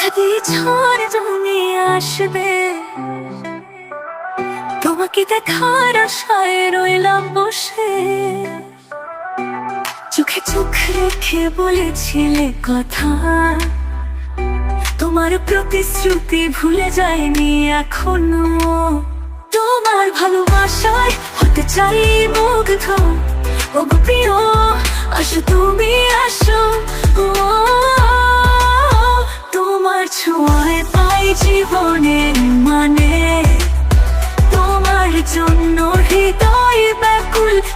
হঠাৎই ঝড় জমিয়ে আসবে। তোমাকে দেখার আশায় রইলাম বসে। চোখে চোখ রেখে বলেছিলে কথা। তোমার প্রতিশ্রুতি ভুলে যায়নি এখনও। তোমার ভালোবাসায় হতে চাই মুগ্ধ। ও প্রিয় আসো তুমি আসো।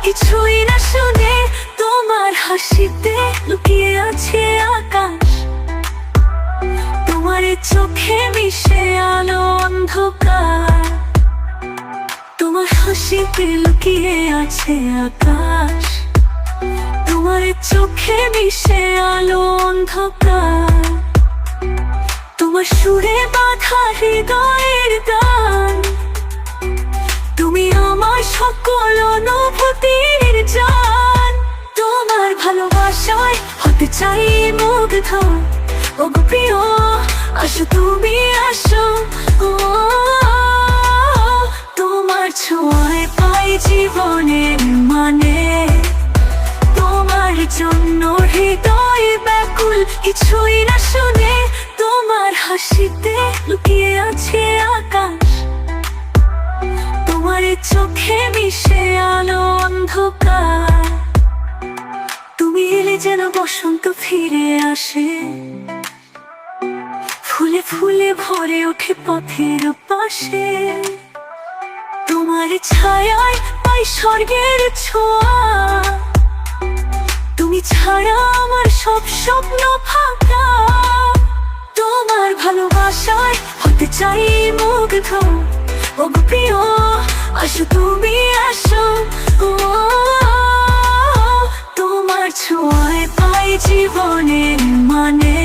কিছুই না শুনে তোমার হাসিতে লুকিয়ে আছে আকাশ। তোমার চোখে মিশে আলো অন্ধকার। তোমার হাসিতে লুকিয়ে আছে আকাশ। তোমার চোখে মিশে আলো অন্ধকার। তোমার সুরে বাধা হৃদয়ের গান সকল অনুভূতির জান। তোমার ভালোবাসায় হতে চাই মুগ্ধ। ও প্রিয়, আসো তুমি আসো। ও, তোমার ছোঁয়ায় পাই জীবনের মানে। তোমার জন্য হৃদয় ব্যাকুল, কিছুই না শুনে তোমার হাসিতে লুকিয়ে আছে। চোখে আলো অন্ধকার। তুমি এলে যেন বসন্ত ফিরে আসে। ফুলে ফুলে ভরে ওঠে পথের পাশে। তোমার ছায়ায় পাই স্বর্গের ছোঁয়া। তুমি ছাড়া আমার সব স্বপ্ন ফাঁকা। তোমার ভালোবাসায় হতে চাই মুগ্ধ। ও প্রিয় আসো, তুমি আসো। তোমার ছোঁয়ায় পাই জীবনের মানে।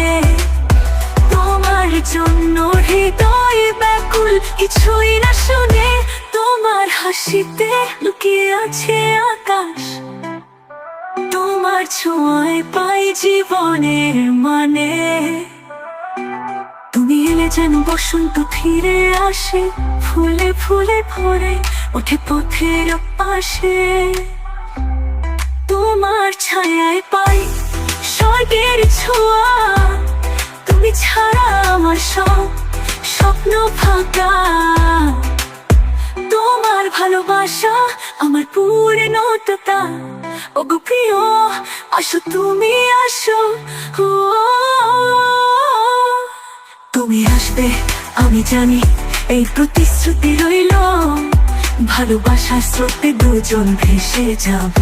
তোমার জন্য হৃদয় ব্যাকুল, কিছুই না শুনে তোমার হাসিতে লুকিয়ে আছে আকাশ। তোমার ছোঁয়ায় পাই জীবনের মানে। তুমি এলে যেন বসন্ত ফিরে আসে, ফুলে ফুলে ভরে ওঠে পথের পাশে। তোমার ছায়ায় পাই স্বর্গের ছোঁয়া। তুমি ছাড়া আমার সব স্বপ্ন ফাঁকা। তোমার ভালোবাসা আমার পূর্ণতা। ও প্রিয়, আসো তুমি আসো। তুমি আসবে, আমি জানি এই প্রতিশ্রুতি রইল। ভালোবাসার স্রোতে দুজন ভেসে যাব।